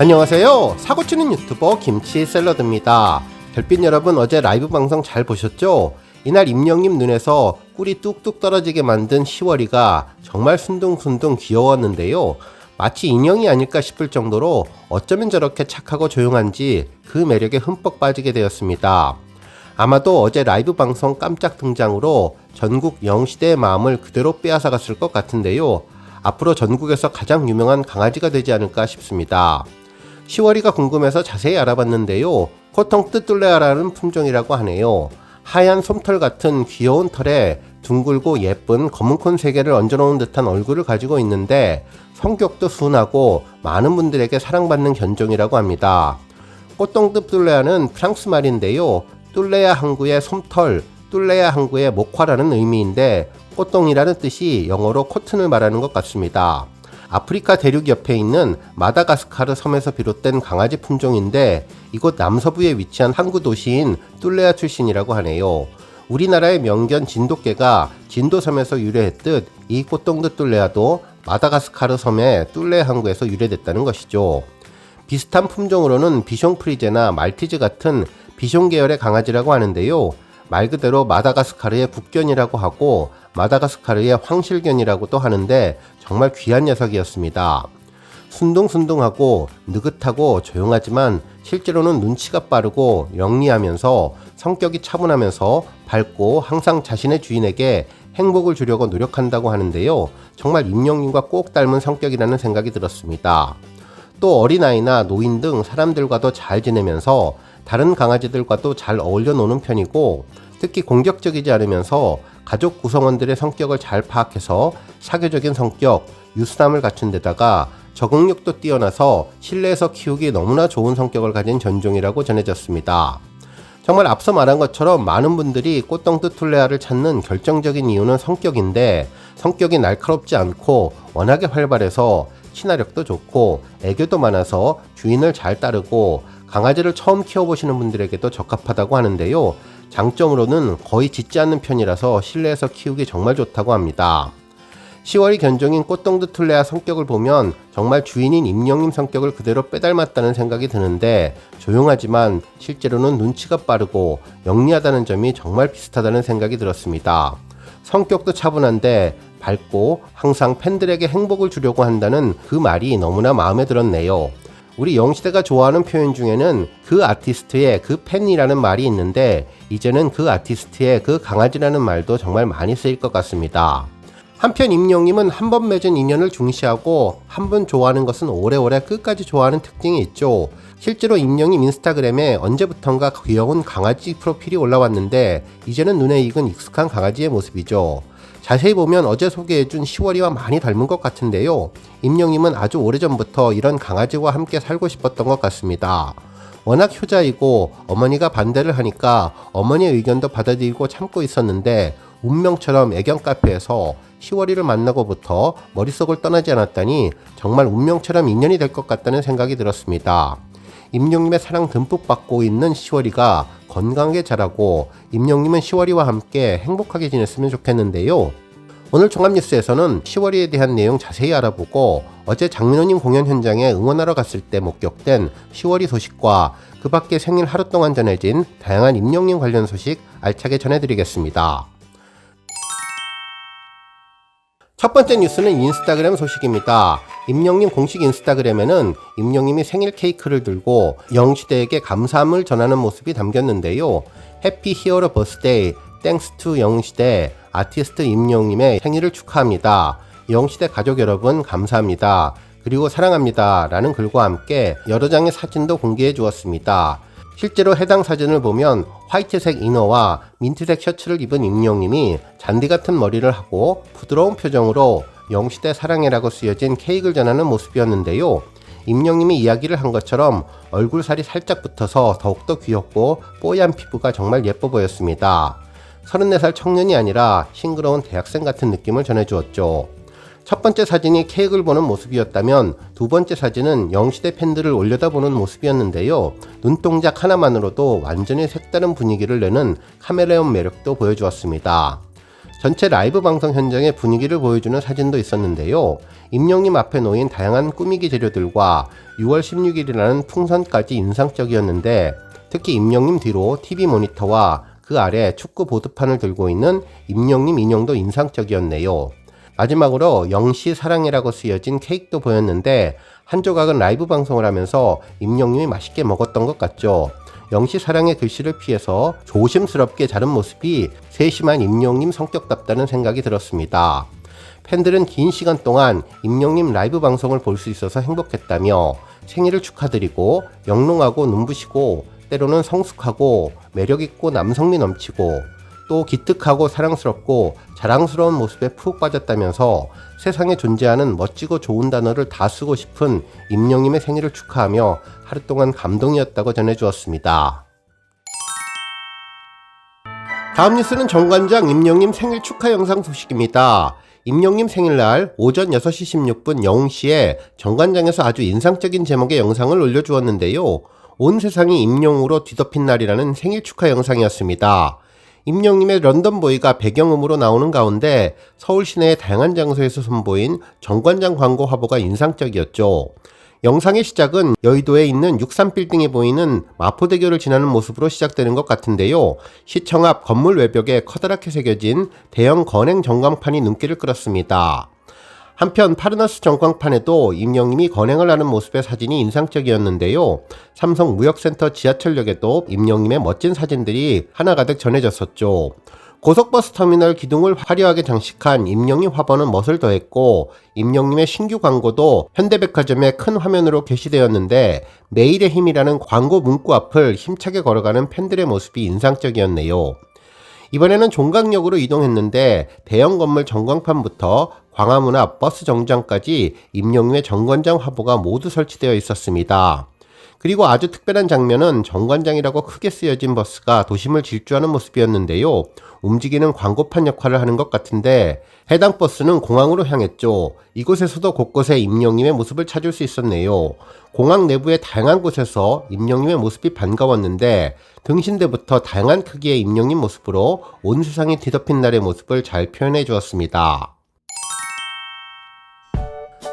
안녕하세요. 사고치는 유튜버 김치 샐러드입니다. 별빛 여러분 어제 라이브 방송 잘 보셨죠? 이날 임영님 눈에서 꿀이 뚝뚝 떨어지게 만든 10월이가 정말 순둥순둥 귀여웠는데요. 마치 인형이 아닐까 싶을 정도로 어쩌면 저렇게 착하고 조용한지 그 매력에 흠뻑 빠지게 되었습니다. 아마도 어제 라이브 방송 깜짝 등장으로 전국 영시대의 마음을 그대로 빼앗아갔을 것 같은데요. 앞으로 전국에서 가장 유명한 강아지가 되지 않을까 싶습니다. 10월이가 궁금해서 자세히 알아봤는데요. 코통 뜨뚫레아라는 품종이라고 하네요. 하얀 솜털 같은 귀여운 털에 둥글고 예쁜 검은콘 세 개를 얹어놓은 듯한 얼굴을 가지고 있는데 성격도 순하고 많은 분들에게 사랑받는 견종이라고 합니다. 꽃동뜻 뚫레아는 프랑스 말인데요. 뚫레아 항구의 솜털, 뚫레아 항구의 목화라는 의미인데 꽃동이라는 뜻이 영어로 코튼을 말하는 것 같습니다. 아프리카 대륙 옆에 있는 마다가스카르 섬에서 비롯된 강아지 품종인데 이곳 남서부에 위치한 항구 도시인 뚫레아 출신이라고 하네요. 우리나라의 명견 진돗개가 진도섬에서 유래했듯 이 꽃동드 뚫레아도 마다가스카르 섬의 뚫레 항구에서 유래됐다는 것이죠. 비슷한 품종으로는 비숑 프리제나 말티즈 같은 비숑 계열의 강아지라고 하는데요. 말 그대로 마다가스카르의 국견이라고 하고 마다가스카르의 황실견이라고도 하는데 정말 귀한 녀석이었습니다. 순둥순둥하고 느긋하고 조용하지만 실제로는 눈치가 빠르고 영리하면서 성격이 차분하면서 밝고 항상 자신의 주인에게 행복을 주려고 노력한다고 하는데요. 정말 임영님과 꼭 닮은 성격이라는 생각이 들었습니다. 또 어린아이나 노인 등 사람들과도 잘 지내면서 다른 강아지들과도 잘 어울려 노는 편이고 특히 공격적이지 않으면서 가족 구성원들의 성격을 잘 파악해서 사교적인 성격, 유수함을 갖춘 데다가 적응력도 뛰어나서 실내에서 키우기 너무나 좋은 성격을 가진 견종이라고 전해졌습니다. 정말 앞서 말한 것처럼 많은 분들이 꽃덩트 툴레아를 찾는 결정적인 이유는 성격인데 성격이 날카롭지 않고 워낙에 활발해서 친화력도 좋고 애교도 많아서 주인을 잘 따르고 강아지를 처음 키워보시는 분들에게도 적합하다고 하는데요. 장점으로는 거의 짖지 않는 편이라서 실내에서 키우기 정말 좋다고 합니다. 10월이 견종인 꽃동드 툴레아 성격을 보면 정말 주인인 임영님 성격을 그대로 빼닮았다는 생각이 드는데 조용하지만 실제로는 눈치가 빠르고 영리하다는 점이 정말 비슷하다는 생각이 들었습니다. 성격도 차분한데 밝고 항상 팬들에게 행복을 주려고 한다는 그 말이 너무나 마음에 들었네요. 우리 영시대가 좋아하는 표현 중에는 그 아티스트의 그 팬이라는 말이 있는데 이제는 그 아티스트의 그 강아지라는 말도 정말 많이 쓰일 것 같습니다. 한편 임영님은 한 번 맺은 인연을 중시하고 한 번 좋아하는 것은 오래오래 끝까지 좋아하는 특징이 있죠. 실제로 임영님 인스타그램에 언제부턴가 귀여운 강아지 프로필이 올라왔는데 이제는 눈에 익은 익숙한 강아지의 모습이죠. 자세히 보면 어제 소개해준 10월이와 많이 닮은 것 같은데요. 임영님은 아주 오래전부터 이런 강아지와 함께 살고 싶었던 것 같습니다. 워낙 효자이고 어머니가 반대를 하니까 어머니의 의견도 받아들이고 참고 있었는데 운명처럼 애견 카페에서 10월이를 만나고부터 머릿속을 떠나지 않았다니 정말 운명처럼 인연이 될 것 같다는 생각이 들었습니다. 임영님의 사랑 듬뿍 받고 있는 10월이가 건강하게 자라고 임영님은 10월이와 함께 행복하게 지냈으면 좋겠는데요. 오늘 종합뉴스에서는 10월이에 대한 내용 자세히 알아보고 어제 장민호님 공연 현장에 응원하러 갔을 때 목격된 10월이 소식과 그 밖에 생일 하루 동안 전해진 다양한 임영님 관련 소식 알차게 전해드리겠습니다. 첫 번째 뉴스는 인스타그램 소식입니다. 임영님 공식 인스타그램에는 임영님이 생일 케이크를 들고 영시대에게 감사함을 전하는 모습이 담겼는데요. 해피 히어로 버스데이 땡스 투 영시대 아티스트 임영님의 생일을 축하합니다. 영시대 가족 여러분 감사합니다. 그리고 사랑합니다. 라는 글과 함께 여러 장의 사진도 공개해 주었습니다. 실제로 해당 사진을 보면 화이트색 이너와 민트색 셔츠를 입은 임영님이 잔디 같은 머리를 하고 부드러운 표정으로 영시대 사랑해라고 쓰여진 케이크를 전하는 모습이었는데요. 임영님이 이야기를 한 것처럼 얼굴살이 살짝 붙어서 더욱더 귀엽고 뽀얀 피부가 정말 예뻐 보였습니다. 34살 청년이 아니라 싱그러운 대학생 같은 느낌을 전해주었죠. 첫 번째 사진이 케이크를 보는 모습이었다면 두 번째 사진은 영시대 팬들을 올려다보는 모습이었는데요. 눈동작 하나만으로도 완전히 색다른 분위기를 내는 카메라용 매력도 보여주었습니다. 전체 라이브 방송 현장의 분위기를 보여주는 사진도 있었는데요. 임영님 앞에 놓인 다양한 꾸미기 재료들과 6월 16일이라는 풍선까지 인상적이었는데 특히 임영님 뒤로 TV 모니터와 그 아래 축구 보드판을 들고 있는 임영님 인형도 인상적이었네요. 마지막으로 영시 사랑이라고 쓰여진 케이크도 보였는데 한 조각은 라이브 방송을 하면서 임영님이 맛있게 먹었던 것 같죠. 영시 사랑의 글씨를 피해서 조심스럽게 자른 모습이 세심한 임영님 성격답다는 생각이 들었습니다. 팬들은 긴 시간 동안 임영님 라이브 방송을 볼 수 있어서 행복했다며 생일을 축하드리고 영롱하고 눈부시고 때로는 성숙하고 매력있고 남성미 넘치고 또 기특하고 사랑스럽고 자랑스러운 모습에 푹 빠졌다면서 세상에 존재하는 멋지고 좋은 단어를 다 쓰고 싶은 임영님의 생일을 축하하며 하루 동안 감동이었다고 전해주었습니다. 다음 뉴스는 정관장 임영님 생일 축하 영상 소식입니다. 임영님 생일날 오전 6시 16분 0시에 정관장에서 아주 인상적인 제목의 영상을 올려주었는데요. 온 세상이 임영으로 뒤덮인 날이라는 생일 축하 영상이었습니다. 임영님의 런던보이가 배경음으로 나오는 가운데 서울 시내의 다양한 장소에서 선보인 정관장 광고 화보가 인상적이었죠. 영상의 시작은 여의도에 있는 63빌딩에 보이는 마포대교를 지나는 모습으로 시작되는 것 같은데요. 시청 앞 건물 외벽에 커다랗게 새겨진 대형 건행 전광판이 눈길을 끌었습니다. 한편 파르나스 전광판에도 임영님이 건행을 하는 모습의 사진이 인상적이었는데요. 삼성 무역센터 지하철역에도 임영님의 멋진 사진들이 하나가득 전해졌었죠. 고속버스 터미널 기둥을 화려하게 장식한 임영님 화보는 멋을 더했고 임영님의 신규 광고도 현대백화점의 큰 화면으로 게시되었는데 매일의 힘이라는 광고 문구 앞을 힘차게 걸어가는 팬들의 모습이 인상적이었네요. 이번에는 종강역으로 이동했는데 대형 건물 전광판부터 광화문 앞 버스 정장까지 임영웅의 정관장 화보가 모두 설치되어 있었습니다. 그리고 아주 특별한 장면은 정관장이라고 크게 쓰여진 버스가 도심을 질주하는 모습이었는데요. 움직이는 광고판 역할을 하는 것 같은데 해당 버스는 공항으로 향했죠. 이곳에서도 곳곳에 임영님의 모습을 찾을 수 있었네요. 공항 내부의 다양한 곳에서 임영님의 모습이 반가웠는데 등신대부터 다양한 크기의 임영님 모습으로 온 세상이 뒤덮인 날의 모습을 잘 표현해 주었습니다.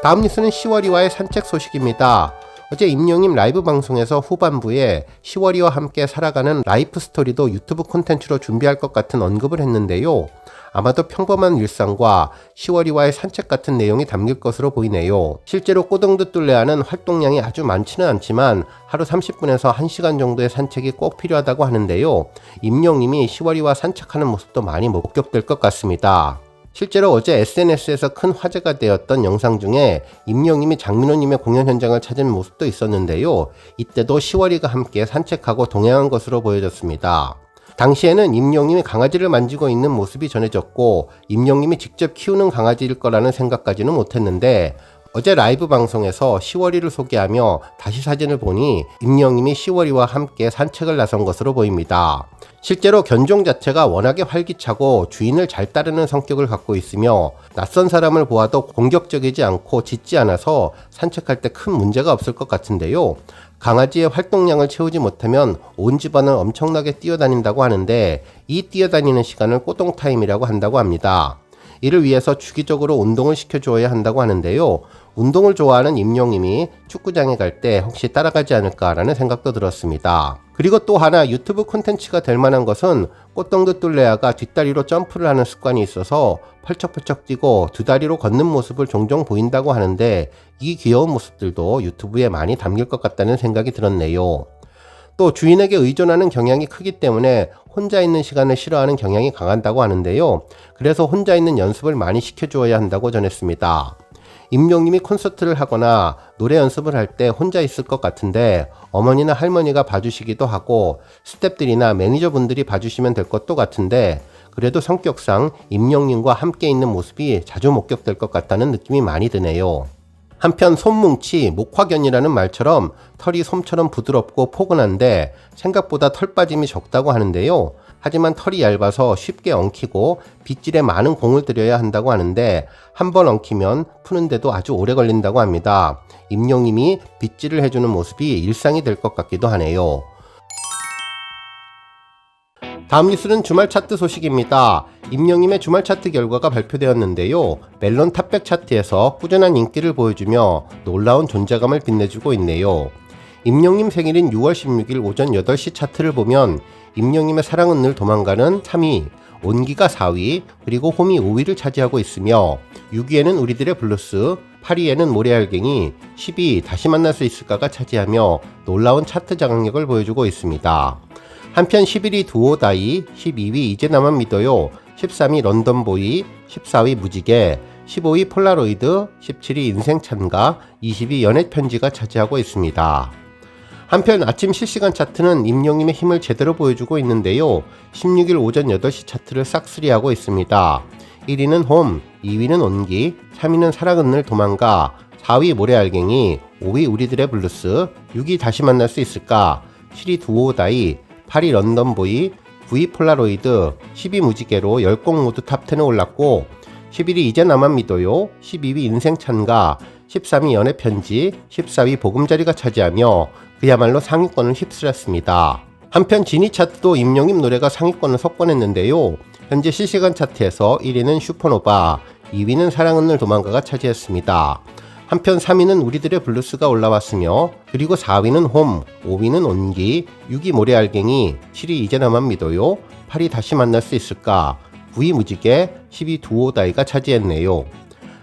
다음 뉴스는 10월이와의 산책 소식입니다. 어제 임영님 라이브 방송에서 후반부에 10월이와 함께 살아가는 라이프 스토리도 유튜브 콘텐츠로 준비할 것 같은 언급을 했는데요. 아마도 평범한 일상과 10월이와의 산책 같은 내용이 담길 것으로 보이네요. 실제로 꼬등듯 뚫레하는 활동량이 아주 많지는 않지만 하루 30분에서 1시간 정도의 산책이 꼭 필요하다고 하는데요. 임영님이 10월이와 산책하는 모습도 많이 목격될 것 같습니다. 실제로 어제 SNS에서 큰 화제가 되었던 영상 중에 임영님이 장민호님의 공연 현장을 찾은 모습도 있었는데요. 이때도 시월이가 함께 산책하고 동행한 것으로 보여졌습니다. 당시에는 임영님이 강아지를 만지고 있는 모습이 전해졌고 임영님이 직접 키우는 강아지일 거라는 생각까지는 못했는데 어제 라이브 방송에서 시월이를 소개하며 다시 사진을 보니 임영님이 시월이와 함께 산책을 나선 것으로 보입니다. 실제로 견종 자체가 워낙에 활기차고 주인을 잘 따르는 성격을 갖고 있으며 낯선 사람을 보아도 공격적이지 않고 짖지 않아서 산책할 때 큰 문제가 없을 것 같은데요. 강아지의 활동량을 채우지 못하면 온 집안을 엄청나게 뛰어다닌다고 하는데 이 뛰어다니는 시간을 꼬동 타임이라고 한다고 합니다. 이를 위해서 주기적으로 운동을 시켜줘야 한다고 하는데요. 운동을 좋아하는 임용님이 축구장에 갈 때 혹시 따라가지 않을까라는 생각도 들었습니다. 그리고 또 하나 유튜브 콘텐츠가 될 만한 것은 꽃동드 뚫레아가 뒷다리로 점프를 하는 습관이 있어서 펄쩍펄쩍 뛰고 두 다리로 걷는 모습을 종종 보인다고 하는데 이 귀여운 모습들도 유튜브에 많이 담길 것 같다는 생각이 들었네요. 또 주인에게 의존하는 경향이 크기 때문에 혼자 있는 시간을 싫어하는 경향이 강한다고 하는데요. 그래서 혼자 있는 연습을 많이 시켜주어야 한다고 전했습니다. 임용님이 콘서트를 하거나 노래 연습을 할 때 혼자 있을 것 같은데 어머니나 할머니가 봐주시기도 하고 스탭들이나 매니저분들이 봐주시면 될 것도 같은데 그래도 성격상 임영님과 함께 있는 모습이 자주 목격될 것 같다는 느낌이 많이 드네요. 한편 솜뭉치, 목화견이라는 말처럼 털이 솜처럼 부드럽고 포근한데 생각보다 털 빠짐이 적다고 하는데요. 하지만 털이 얇아서 쉽게 엉키고 빗질에 많은 공을 들여야 한다고 하는데 한 번 엉키면 푸는데도 아주 오래 걸린다고 합니다. 임용님이 빗질을 해주는 모습이 일상이 될 것 같기도 하네요. 다음 뉴스는 주말 차트 소식입니다. 임영님의 주말 차트 결과가 발표되었는데요. 멜론 탑백 차트에서 꾸준한 인기를 보여주며 놀라운 존재감을 빛내주고 있네요. 임영님 생일인 6월 16일 오전 8시 차트를 보면 임영님의 사랑은 늘 도망가는 3위, 온기가 4위, 그리고 홈이 5위를 차지하고 있으며 6위에는 우리들의 블루스, 8위에는 모래알갱이, 10위 다시 만날 수 있을까가 차지하며 놀라운 차트 장악력을 보여주고 있습니다. 한편 11위 두오다이, 12위 이제 나만 믿어요, 13위 런던보이, 14위 무지개, 15위 폴라로이드, 17위 인생 찬가, 20위 연애 편지가 차지하고 있습니다. 한편 아침 실시간 차트는 임영님의 힘을 제대로 보여주고 있는데요. 16일 오전 8시 차트를 싹쓸이하고 있습니다. 1위는 홈, 2위는 온기, 3위는 사랑은 늘 도망가, 4위 모래알갱이, 5위 우리들의 블루스, 6위 다시 만날 수 있을까, 7위 두오다이, 8위 런던보이, 9위 폴라로이드, 10위 무지개로 10곡 모두 탑10에 올랐고 11위 이제 나만 믿어요, 12위 인생 찬가, 13위 연애 편지, 14위 보금자리가 차지하며 그야말로 상위권을 휩쓸었습니다. 한편 지니 차트도 임영임 노래가 상위권을 석권했는데요. 현재 실시간 차트에서 1위는 슈퍼노바, 2위는 사랑은 늘 도망가가 차지했습니다. 한편 3위는 우리들의 블루스가 올라왔으며 그리고 4위는 홈, 5위는 온기, 6위 모래알갱이, 7위 이제 나만 믿어요, 8위 다시 만날 수 있을까, 9위 무지개, 10위 두오다이가 차지했네요.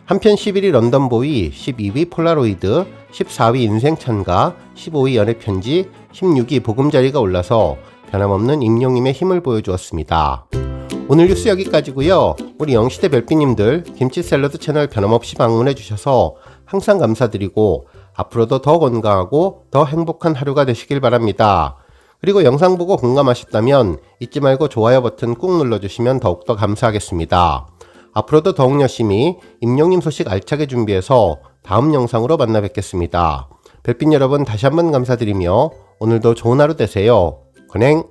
한편 11위 런던보이, 12위 폴라로이드, 14위 인생찬가, 15위 연애편지, 16위 보금자리가 올라서 변함없는 임영님의 힘을 보여주었습니다. 오늘 뉴스 여기까지고요. 우리 영시대 별빛님들 김치 샐러드 채널 변함없이 방문해 주셔서 항상 감사드리고 앞으로도 더 건강하고 더 행복한 하루가 되시길 바랍니다. 그리고 영상 보고 공감하셨다면 잊지 말고 좋아요 버튼 꾹 눌러주시면 더욱더 감사하겠습니다. 앞으로도 더욱 열심히 임용님 소식 알차게 준비해서 다음 영상으로 만나 뵙겠습니다. 별빛 여러분 다시 한번 감사드리며 오늘도 좋은 하루 되세요. 건행!